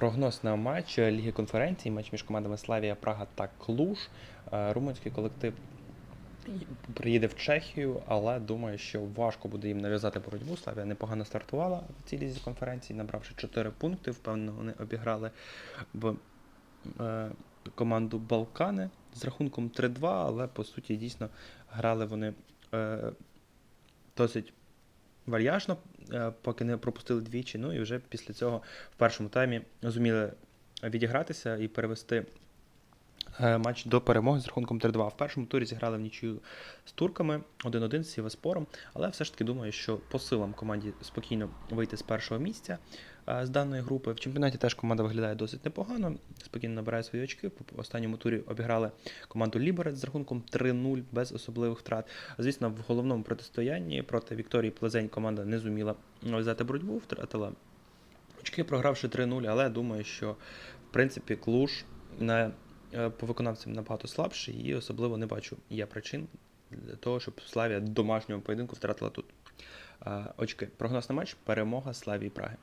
Прогноз на матч Ліги конференцій, матч між командами Славія, Прага та Клуж. Е, Румунський колектив приїде в Чехію, але думаю, що важко буде їм нав'язати боротьбу. Славія непогано стартувала в цій лізі конференції, набравши 4 пункти. Впевнено, вони обіграли в е, команду Балкани з рахунком 3-2, але по суті дійсно грали вони е, досить вальяжно, е, поки не пропустили двічі. Ну і вже після цього в першому таймі зуміли відігратися і перевести матч до перемоги з рахунком 3-2. В першому турі зіграли в нічию з турками 1-1 з Сіваспором, але все ж таки думаю, що по силам команді спокійно вийти з першого місця е, з даної групи. В чемпіонаті теж команда виглядає досить непогано, спокійно набирає свої очки. В останньому турі обіграли команду Ліберець з рахунком 3-0 без особливих втрат. Звісно, в головному протистоянні проти Вікторії Плезень команда не зуміла взяти боротьбу, втратила очки, програвши 3-0, але думаю, що в принципі клуж на, е, по виконавцям набагато слабший і особливо не бачу я причин для того, щоб Славія домашнього поєдинку втратила тут е, очки. Прогноз на матч перемога Славії Праги.